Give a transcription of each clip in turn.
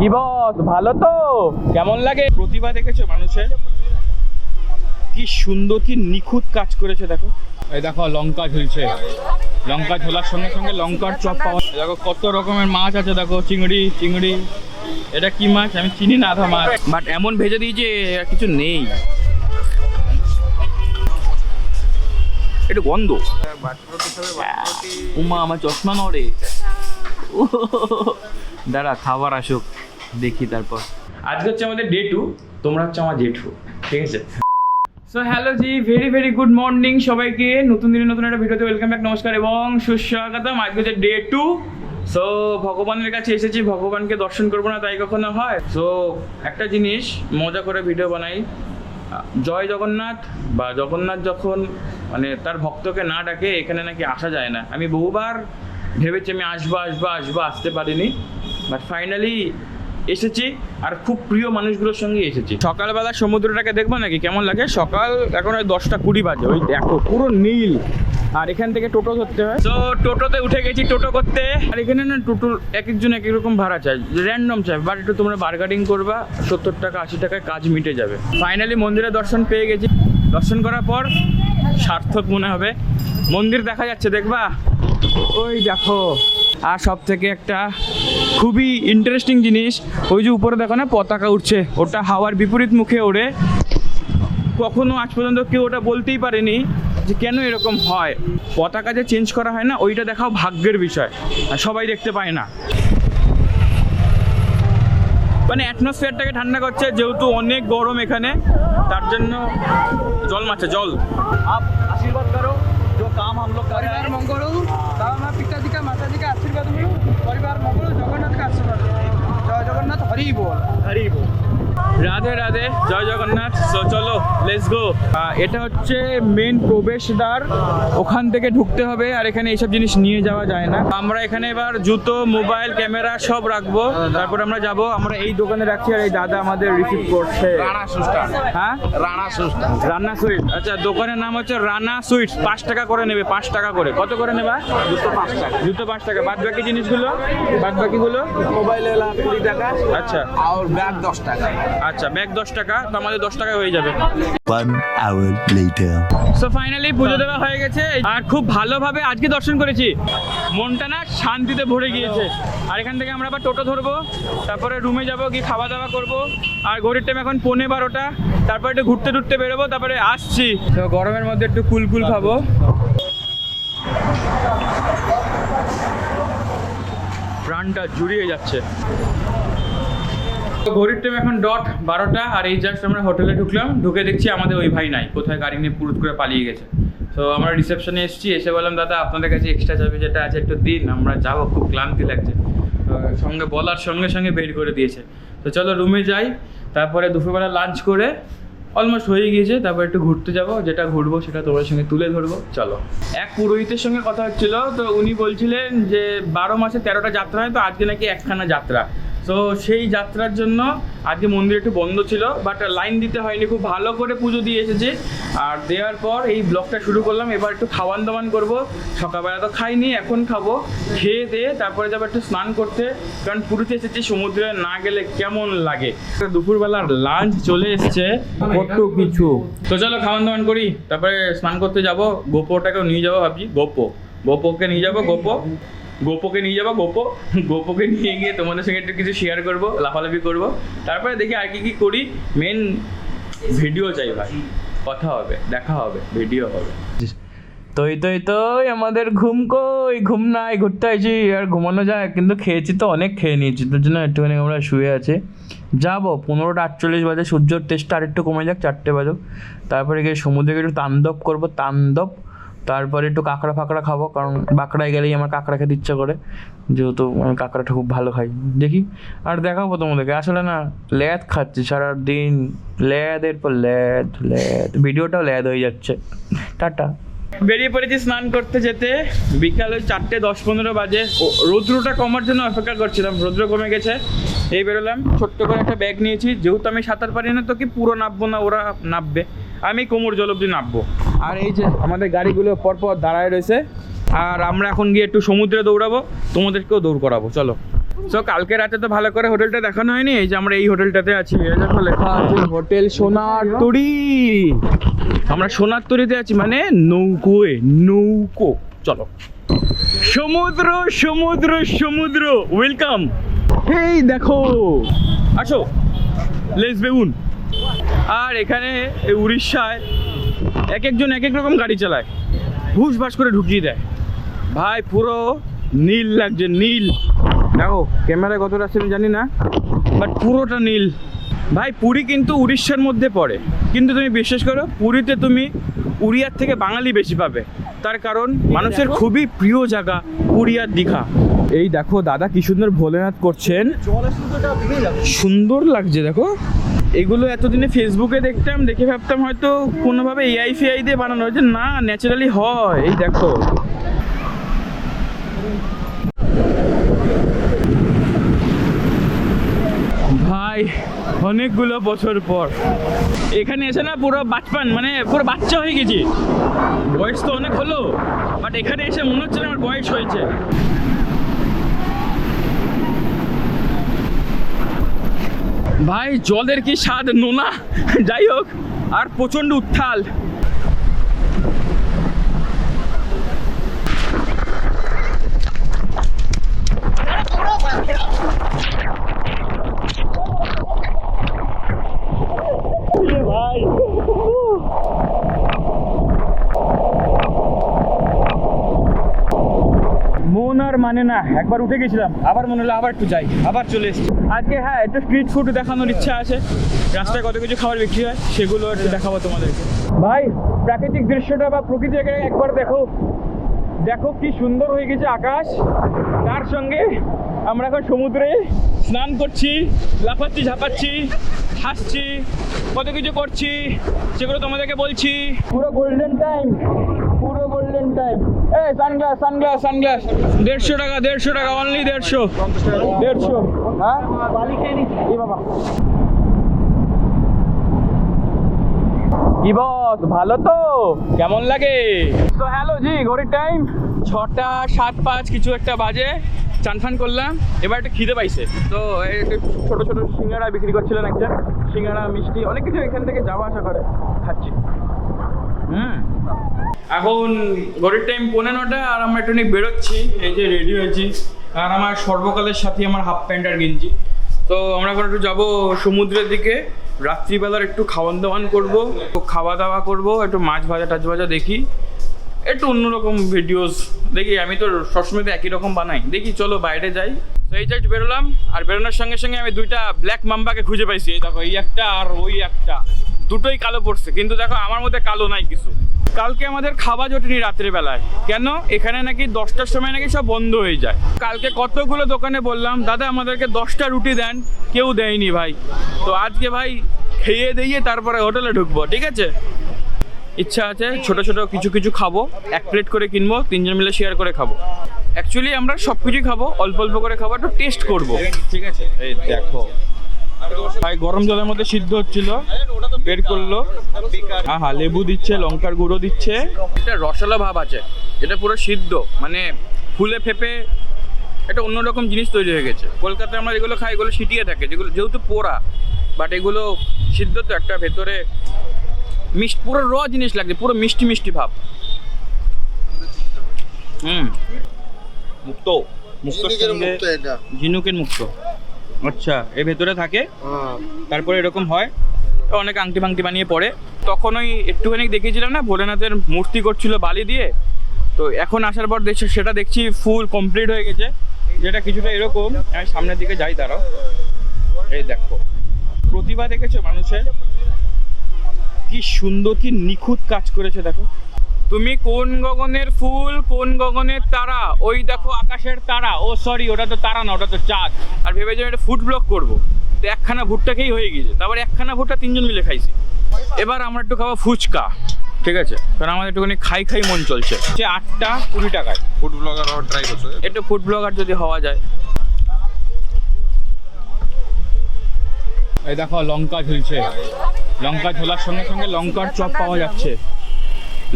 কি বস, ভালো তো? কেমন লাগে? প্রতিভা দেখেছ মানুষের? কি সুন্দর, কি নিখুঁত কাজ করেছে, দেখো। এই দেখো, লঙ্কা ঝুলছে। লঙ্কা ঝোলার সঙ্গে সঙ্গে লঙ্কার চপ পাওয়া দেখো, কত রকমের মাছ আছে, দেখো, চিংড়ি চিংড়ি। এটা কি মাছ? আমি চিনি না আধা মাছ। বাট এমন ভেজে দিয়েছে আর কিছু নেই। একটু গন্ধ। উমা, আমার চশমা নড়ে। দাঁড়া, খাবার আসুক। দেখি তারপর। আজকে হচ্ছে আমাদের ডে টু তোমরা হচ্ছে আমার জেঠু ঠিক আছে? So hello ji very very good morning সবাইকে। নতুন দিনে নতুন একটা ভিডিওতে ওয়েলকাম ব্যাক নমস্কার এবং সুস্বাগতম। আজকে হচ্ছে ডে টু সো ভগবানের কাছে এসেছি ভগবানকে দর্শন করব না তাই কখনো হয়? সো একটা জিনিস মজা করে ভিডিও বানাই। জয় জগন্নাথ বা জগন্নাথ যখন মানে তার ভক্তকে না ডাকে এখানে নাকি আসা যায় না। আমি বহুবার ভেবেছি আমি আসব আসব আসব আসতে পারিনি। বাট ফাইনালি এসেছি আর খুব প্রিয় মানুষগুলোর সঙ্গে এসেছি। সকালবেলা সমুদ্রটাকে দেখব নাকি? কেমন লাগে? সকাল এখন ওই দশটা কুড়ি বাজে। ওই দেখো, পুরো নীল। আর এখান থেকে টোটো ধরতে হয়। তো টোটোতে উঠে গেছি টোটো করতে। আর এখানে না টোটো এক একজন এক এক রকম ভাড়া চাই। র্যান্ডম চাই। বাট একটু তোমরা বার্গারিং করবা, সত্তর টাকা, আশি টাকায় কাজ মিটে যাবে। ফাইনালি মন্দিরে দর্শন পেয়ে গেছি। দর্শন করার পর সার্থক মনে হবে। মন্দির দেখা যাচ্ছে, দেখবা? ওই দেখো। আর সব থেকে একটা খুবই ইন্টারেস্টিং জিনিস ওই যে উপরে দেখো না পতাকা উঠছে ওটা হাওয়ার বিপরীত মুখে ওড়ে কখনো আজ পর্যন্ত কেউ ওটা বলতেই পারেনি যে কেন এরকম হয় পতাকা যে চেঞ্জ করা হয় না ওইটা দেখাও ভাগ্যের বিষয় আর সবাই দেখতে পায় না মানে অ্যাটমসফিয়ারটাকে ঠান্ডা করছে যেহেতু অনেক গরম এখানে তার জন্য জল মারছে জল आप आशीर्वाद करो जो काम हम लोग कर रहे परिवार हैं मंगल हो তাও परिवार मोगल जगन्नाथ का आशीर्वाद जय जगन्नाथ हरि बोल हरि बोल রাধে রাধে জয় জগন্নাথ। সো চলো লেটস গো এটা হচ্ছে মেন প্রবেশদ্বার। ওখান থেকে ঢুকতে হবে আর এখানে এইসব জিনিস নিয়ে যাওয়া যায় না। আমরা এখানে এবার জুতো মোবাইল ক্যামেরা সব রাখব। তারপর আমরা যাব আমরা এই দোকানে রাখছি আর এই দাদা আমাদের রিসিভ করছে। রানা হ্যাঁ? রানা সুস্টান। রান্না সুইট। আচ্ছা দোকানের নাম হচ্ছে রানা সুইটস। পাঁচ টাকা করে নেবে পাঁচ টাকা করে। কত করে নেবা? দুশো পাঁচ টাকা। জুতো পাঁচ টাকা। বাদ বাকি জিনিসগুলো? বাদ বাকিগুলো মোবাইল কুড়ি টাকা। আচ্ছা। আর ব্যাগ দশ টাকা। আচ্ছা ব্যাগ দশ টাকা তো আমাদের দশ টাকা হয়ে যাবে. সো ফাইনালি পুজো দেওয়া হয়ে গেছে। আর খুব ভালোভাবে আজকে দর্শন করেছি। মনটা না শান্তিতে ভরে গিয়েছে। আর এখান থেকে আমরা আবার টোটো ধরবো। তারপরে রুমে যাব গিয়ে খাওয়া দাওয়া করব। আর ঘড়ির টাইম এখন পৌনে বারোটা। তারপর একটু ঘুরতে টুরতে বেরোবো তারপরে আসছি। তো গরমের মধ্যে একটু কুল কুল খাব। প্রাণটা জুড়িয়ে যাচ্ছে। ঘড়ির টাইম এখন ডট বারোটা আর এই জাস্ট আমরা হোটেলে ঢুকলাম। ঢুকে দেখছি আমাদের ওই ভাই নাই, কোথায় গাড়ি নিয়ে পুরুত করে পালিয়ে গেছে। তো আমরা রিসেপশনে এসেছি, এসে বললাম, দাদা, আপনাদের কাছে এক্সট্রা চাবি যেটা আছে একটু দিন, আমরা যাব, খুব ক্লান্তি লাগছে। সঙ্গে বলার সঙ্গে সঙ্গে বের করে দিয়েছে। তো চলো রুমে যাই, তারপরে দুপুরবেলা লাঞ্চ করে অলমোস্ট হয়ে গিয়েছে, তারপর একটু ঘুরতে যাব, যেটা ঘুরবো সেটা তোমার সঙ্গে তুলে ধরবো, চলো। এক পুরোহিতের সঙ্গে কথা হচ্ছিল, তো উনি বলছিলেন যে, বারো মাসে তেরোটা যাত্রা হয়, তো আজকে নাকি একখানা যাত্রা। তো সেই যাত্রার জন্য আজকে মন্দির একটু বন্ধ ছিল বাট লাইন দিতে হয়নি, খুব ভালো করে পুজো দিয়ে এসেছে। আর দেওয়ার পর এই ব্লগটা শুরু করলাম, এবার একটু খাওয়ান দাওয়ান করব। সকালবেলা তো খাইনি, এখন খাব। খেয়ে দিয়ে তারপরে যাব একটু স্নান করতে, কারণ পুরীতে এসেছি, সমুদ্রে না গেলে কেমন লাগে? দুপুরবেলার লাঞ্চ চলে এসছে কত কিছু তো চলো খাওয়ান দাওয়ান করি, তারপরে স্নান করতে যাব, গোপোটাকেও নিয়ে যাব ভাবছি, গোপো। গোপোকে নিয়ে যাব, গোপো। গোপোকে নিয়ে যাব, গোপো, গোপোকে নিয়ে গিয়ে তোমাদের সঙ্গে একটু কিছু শেয়ার করব, লাফালাফি করব। তারপরে দেখি আর কি কি করি। মেন ভিডিও চাই ভাই। কথা হবে, দেখা হবে ভিডিও হবে। তৈ তৈ তৈ, আমাদের ঘুম কই? ঘুম নাই, ঘুরতে আইছি, আর ঘুমানো যায়। কিন্তু খেয়েছি তো, অনেক খেয়ে নিয়েছি। তোর জন্য একটুখানি আমরা শুয়ে আছি। যাব, পনেরোটা আটচল্লিশ বাজে, সূর্যর টেস্টটা আর একটু কমে যাক, চারটে বাজুক। তারপরে গিয়ে সমুদ্রে একটু তাণ্ডব করব, তাণ্ডব। তারপরে একটু কাঁকড়া ফাঁকড়া খাব, কারণ কাঁকড়ায় গেলেই আমার কাঁকড়া খেতে ইচ্ছা করে। যেহেতু আমি কাঁকড়াটা খুব ভালো খাই। দেখি, আর দেখাবো তোমাদেরকে। আসলে না, ল্যাদ খাচ্ছি সারাদিন। ল্যাদের পর ল্যাদ ল্যাদ। ভিডিওটাও ল্যাদ হয়ে যাচ্ছে। টাটা। বেরিয়ে পড়েছি স্নান করতে যেতে। বিকাল চারটে, দশ পনেরো বাজে। রৌদ্রটা কমার জন্য অপেক্ষা করছিলাম। রৌদ্র কমে গেছে। এই বেরোলাম। ছোট্ট করে একটা ব্যাগ নিয়েছি। যেহেতু আমি সাঁতার পারি না, তো কি পুরো নামবো না? ওরা নামবে আমি কোমর জল অব্দি নামবো। আর এই যে আমাদের গাড়িগুলো পরপর দাঁড়ায় রয়েছে, আর আমরা এখন গিয়ে একটু সমুদ্রে দৌড়াবো, তোমাদেরকেও দৌড় করাবো, চলো। সো কালকে রাতে তো ভালো করে হোটেলটা দেখানো হয়নি, এই যে আমরা এই হোটেলটাতে আছি লেখা আছে, হোটেল সোনার তরি। আমরা সোনার তরিতে আছি মানে নৌকোয়, নৌকো। চলো। সমুদ্র সমুদ্র সমুদ্র ওয়েলকাম এই দেখো। আসো। লেস বেগুন আর এখানে উড়িষ্যায় এক একজন এক এক রকম গাড়ি চালায়। ভুস ভাস করে ঢুকিয়ে দেয়। ভাই, পুরো নীল লাগছে, নীল। দেখো, ক্যামেরায় কতটা আছে আমি জানি না বাট পুরোটা নীল। ভাই, পুরী কিন্তু উড়িষ্যার মধ্যে পড়ে। কিন্তু তুমি বিশ্বাস করো, পুরীতে তুমি উড়িয়ার থেকে বাঙালি বেশি পাবে। তার কারণ মানুষের খুবই প্রিয় জায়গা পুরী আর দীঘা। এই দেখো দাদা কি সুন্দর ভোলেনাথ করছেন। সুন্দর লাগছে দেখো। এগুলো এতদিনে ফেসবুকে দেখতাম দেখে ভাবতাম হয়তো কোনোভাবে এআই ফিআই দিয়ে বানানো হয়েছে। না ন্যাচারালি হয়। এই দেখো ভাই অনেকগুলো বছর পর। এখানে এসে না পুরো বাচপান মানে পুরো বাচ্চা হয়ে গেছি। বয়স তো অনেক হলো বাট এখানে এসে মনে হচ্ছে না আমার বয়স হয়েছে। ভাই, জলের কি স্বাদ নোনা? যাই হোক, আর প্রচণ্ড উত্থাল। মন না, একবার উঠে গেছিলাম, আবার মনে হলো আবার একটু যাই, আবার চলে এসেছি। আজকে হ্যাঁ একটু স্ট্রিট ফুড দেখানোর ইচ্ছা আছে, রাস্তায় কত কিছু খাবার বিক্রি হয়, সেগুলো একটু দেখাবো তোমাদেরকে। ভাই, প্রাকৃতিক দৃশ্যটা বা প্রকৃতিকে একবার দেখো। দেখো কি সুন্দর হয়ে গেছে আকাশ। তার সঙ্গে আমরা এখন সমুদ্রে স্নান করছি, লাফাচ্ছি, ঝাপাচ্ছি, হাসছি, কত কিছু করছি, সেগুলো তোমাদেরকে বলছি। পুরো গোল্ডেন টাইম পুরো গোল্ডেন টাইম এই সানগ্লাস সানগ্লাস সানগ্লাস দেড়শো টাকা দেড়শো টাকা অনলি দেড়শো। দেড়শো। হ্যাঁ? কি বস, ভালো তো? কেমন লাগে? তো হ্যালো জি, ঘড়ির টাইম ছটা সাত পাঁচ, কিছু একটা বাজে। চান ফান করলাম। এবার একটু খিদে পাইছে। তো ছোট ছোট সিঙ্গাড়া বিক্রি করছিলেন একটা সিঙ্গাড়া মিষ্টি, অনেক কিছু এখান থেকে যাওয়া আসা করে। খাচ্ছি। হুম। এখন ঘড়ির টাইম পৌনে নটা আর আমরা একটু বেরোচ্ছি। এই যে রেডি হয়েছি। আর আমার সর্বকালের সাথে আমার হাফ প্যান্ট আর গেঞ্জি। তো আমরা এখন একটু যাব সমুদ্রের দিকে। রাত্রিবেলার একটু খাওয়ান দাওয়ান করব খাওয়া দাওয়া করব, একটু মাছ ভাজা, টাছ ভাজা দেখি। একটু অন্যরকম ভিডিওস দেখি। আমি তো সবসময় তো একই রকম বানাই। দেখি, চলো বাইরে যাই। তো এই জাস্ট বেরোলাম। আর বেরোনোর সঙ্গে সঙ্গে আমি দুইটা ব্ল্যাক মাম্বাকে খুঁজে পাইছি। দেখো, এই একটা আর ওই একটা। দুটোই কালো পড়ছে। কিন্তু দেখো, আমার মধ্যে কালো নাই কিছু। কালকে আমাদের খাওয়া জোটেনি রাত্রিবেলায়। কেন? এখানে নাকি দশটার সময় নাকি সব বন্ধ হয়ে যায়। কালকে কতগুলো দোকানে বললাম, দাদা, আমাদেরকে দশটা রুটি দেন। কেউ দেয়নি ভাই। তো আজকে ভাই খেয়ে দিয়ে তারপরে হোটেলে ঢুকবো, ঠিক আছে? ইচ্ছা আছে ছোট ছোট কিছু কিছু খাব, এক প্লেট করে কিনবো, তিনজন মিলে শেয়ার করে খাব। অ্যাকচুয়ালি আমরা সব কিছুই খাব, অল্প অল্প করে খাব, একটু টেস্ট করব। ঠিক আছে, এই দেখো। ভাই, গরম জলের মধ্যে সিদ্ধ হচ্ছিল। বের করল। হ্যাঁ হ্যাঁ লেবু দিচ্ছে লঙ্কার গুঁড়ো দিচ্ছে। এটা রসালো ভাব আছে এটা পুরো সিদ্ধ মানে ফুলে ফেপে একটা অন্যরকম জিনিস তৈরি হয়ে গেছে। কলকাতায় আমরা যেগুলো খাই এগুলো সিটিয়ে থাকে যেগুলো যেহেতু পোড়া বাট এগুলো সিদ্ধ তো একটা ভেতরে মিষ্টি পুরো র জিনিস লাগছে পুরো মিষ্টি মিষ্টি ভাব। হুম। মুক্ত মুক্ত ঝিনুকের মুক্ত আচ্ছা এর ভেতরে থাকে। তারপরে এরকম হয়। অনেক আংটি ফাংটি বানিয়ে পড়ে তখন ওই একটুখানি দেখিয়েছিলাম না, ভোলেনাথের মূর্তি করছিল বালি দিয়ে। তো এখন আসার পর দেখছি সেটা দেখছি ফুল কমপ্লিট হয়ে গেছে। যেটা কিছুটা এরকম আমি সামনের দিকে যাই, দাঁড়াও। এই দেখো, প্রতিভা দেখেছ মানুষের? কি সুন্দর, কি নিখুঁত কাজ করেছে, দেখো। তুমি কোন গগনের ফুল, কোন গগনের তারা? ওই দেখো আকাশের তারা। ও সরি ওটা তো তারা না, ওটা তো চাঁদ। আর ভেবেছিলাম এটা ফুড ব্লগ করব। তো একখানা ভুট্টা খেয়েই হয়ে গিয়েছে। তারপর একখানা ভুট্টা তিনজন মিলে খাইছি। এবার আমরা একটু খাব ফুচকা ঠিক আছে? কারণ আমাদের একটুখানি খাই খাই মন চলছে। সে আটটা কুড়ি টাকায়। ফুড ব্লগার হওয়ার ট্রাই করছ একটু ফুড ব্লগার যদি হওয়া যায়। এই দেখো লঙ্কা ঝুলছে। লঙ্কা ঝোলার সঙ্গে সঙ্গে লঙ্কার চপ পাওয়া যাচ্ছে।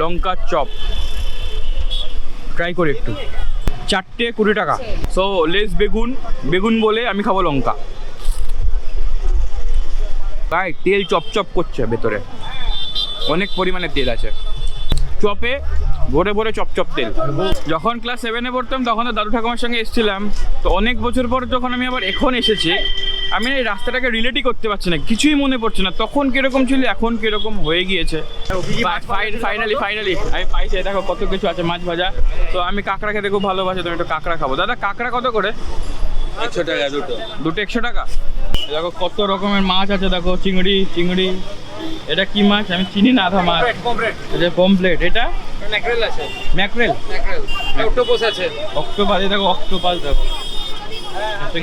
লঙ্কার চপ। ট্রাই করি একটু। চারটে কুড়ি টাকা। সো লেস বেগুন। বেগুন বলে আমি খাব লঙ্কা। গায়ে তেল চপচপ করছে ভেতরে। অনেক পরিমাণে তেল আছে। চপে ভরে ভরে চপচপ তেল। যখন ক্লাস সেভেনে পড়তাম তখন তো দাদু ঠাকুমার সঙ্গে এসেছিলাম। তো অনেক বছর পর যখন আমি আবার এখন এসেছি আমি এই রাস্তাটাকে রিলেটই করতে পারছি না কিছুই মনে পড়ছে না। তখন কীরকম ছিল এখন কীরকম হয়ে গিয়েছে। ফাইনালি ফাইনালি আমি পাইছি। দেখো কত কিছু আছে মাছ ভাজা। তো আমি কাঁকড়া খেতে খুব ভালোবাসি তুমি একটু কাঁকড়া খাব। দাদা কাঁকড়া কত করে? একশো টাকা দুটো। দুটো একশো টাকা? দেখো কত রকমের মাছ আছে দেখো চিংড়ি চিংড়ি। এটা কি মাছ? আমি চিনি না আধা মাছ। এটা পমপ্লেট এটা? ম্যাকরেল আছে। ম্যাকরেল ম্যাকরেল অক্টোপাস আছে। অক্টোপাস দেখো অক্টোপাস দেখো।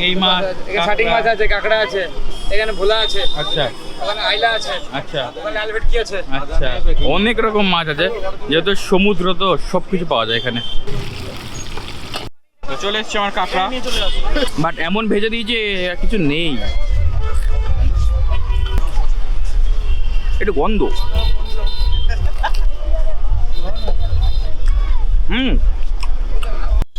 এই মাছ শাটিং মাছ আছে কাঁকড়া আছে। এখানে ভোলা আছে। আচ্ছা। আইলা আছে। আচ্ছা। আছে? আচ্ছা। অনেক রকম মাছ আছে। যেহেতু সমুদ্র তো সবকিছু পাওয়া যায় এখানে। তো চলে এসছে আমার কাঁকড়া। বাট এমন ভেজে দিয়েছে আর কিছু নেই। একটু গন্ধ। হুম।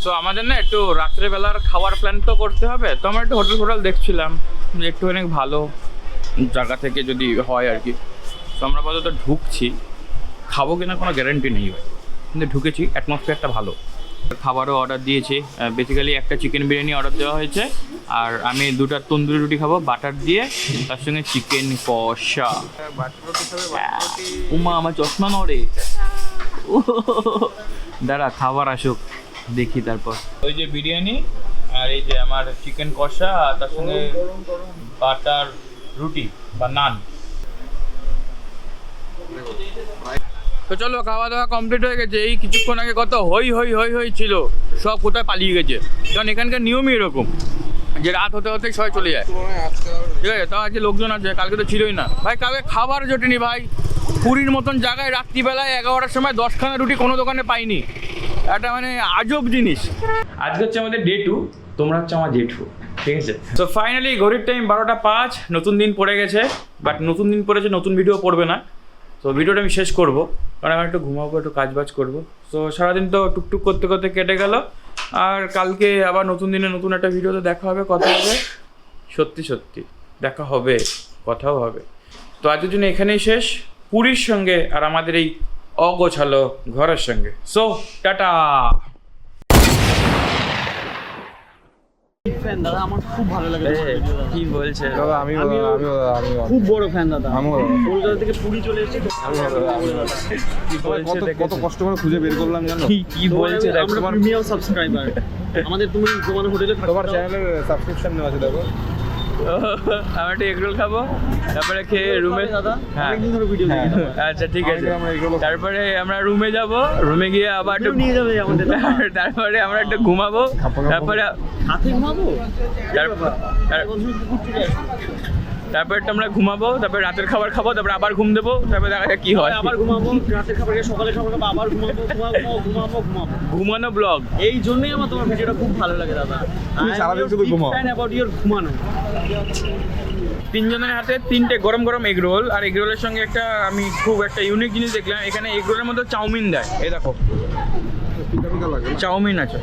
তো আমাদের না একটু রাত্রেবেলার খাওয়ার প্ল্যান তো করতে হবে। তো আমরা একটু হোটেল ফোটেল দেখছিলাম। একটু অনেক ভালো জায়গা থেকে যদি হয় আর কি। তো আমরা আপাতত ঢুকছি। খাব কিনা কোনো গ্যারেন্টি নেই কিন্তু ঢুকেছি অ্যাটমসফিয়ারটা ভালো। খাবারও অর্ডার দিয়েছি। বেসিক্যালি একটা চিকেন বিরিয়ানি অর্ডার দেওয়া হয়েছে। আর আমি দুটা তন্দুরি রুটি খাব বাটার দিয়ে, তার সঙ্গে চিকেন কষা। উমা, আমার চশমা নড়ে। দাঁড়া, খাবার আসুক, দেখি তারপর। ওই যে বিরিয়ানি, আর এই যে আমার চিকেন কষা, আর তার সঙ্গে বাটার রুটি বা নান তো চলো খাওয়া দাওয়া কমপ্লিট হয়ে গেছে। এই কিছুক্ষণ আগে কত হই হই হই হই ছিল সব কোথায় পালিয়ে গেছে। কারণ এখানকার নিয়মই এরকম যে রাত হতে হতে সবাই চলে যায়। ঠিক আছে তাও আজকে লোকজন আছে কালকে তো ছিলই না। ভাই কালকে খাবার জোটেনি ভাই। পুরীর মতন জায়গায় রাত্রিবেলায় এগারোটার সময় দশখানা রুটি কোনো দোকানে পাইনি। একটা মানে আজব জিনিস। আজকে হচ্ছে আমাদের ডে টু তোমরা হচ্ছে আমার জেঠু ঠিক আছে? তো ফাইনালি ঘড়ির টাইম বারোটা পাঁচ নতুন দিন পড়ে গেছে বাট নতুন দিন পড়েছে নতুন ভিডিও পড়বে না। তো ভিডিওটা আমি শেষ করব। কারণ আমি একটু ঘুমাবো, একটু কাজ বাজ করব। তো সারাদিন তো টুকটুক করতে করতে কেটে গেল। আর কালকে আবার নতুন দিনে নতুন একটা ভিডিওতে দেখা হবে, কথা হবে। সত্যি সত্যি, দেখা হবে, কথাও হবে। তো আজকের জন্য এখানেই শেষ। পুরীর সঙ্গে আর আমাদের এই অগোছালো ঘরের সঙ্গে। So tata! ফ্যান দাদা আমার খুব ভালো লাগে। কি বলছে? দাদা আমি আমি আমিও আমি খুব বড় ফ্যান দাদা। আমিও। কলকাতা থেকে পুরী চলে এসেছি কত কষ্ট করে খুঁজে বের করলাম জানো? কি কি বলছে আমরা প্রিমিয়াম সাবস্ক্রাইবার আমাদের তুমি তোমার হোটেলে তোমার চ্যানেলের সাবস্ক্রিপশন নেওয়া আছে দেখো। আমি একটা এগরোল খাব তারপরে খেয়ে রুমে হ্যাঁ। হ্যাঁ। আচ্ছা ঠিক আছে। আমরা তারপরে আমরা রুমে যাব রুমে গিয়ে আবার একটু নিয়ে যাবে আমাদের তারপরে আমরা একটু ঘুমাবো। তারপরে ঘুমাবো? তারপর আমরা ঘুমাবো তারপরে রাতের খাবার খাব তারপরে আবার ঘুম দেবো তারপরে দেখা যাক কি হয়। আবার ঘুমাবো রাতের খাবার খেয়ে সকালে সকালে খাব, আবার ঘুমাবো ঘুমাবো ঘুমাবো ঘুমাবো। ঘুমানো ব্লগ এই জন্যই আমার তোমার ভিডিওটা খুব ভালো লাগে দাদা। তুমি সারাদিন শুধু ঘুমাও। অ্যাবাউট ইওর ঘুমানো। তিনজনের হাতে তিনটে গরম গরম এগ রোল আর এগ রোলের সঙ্গে একটা আমি খুব একটা ইউনিক জিনিস দেখলাম এখানে এগ রোলের মধ্যে চাউমিন দেয়। এই দেখো। চাউমিন আছে।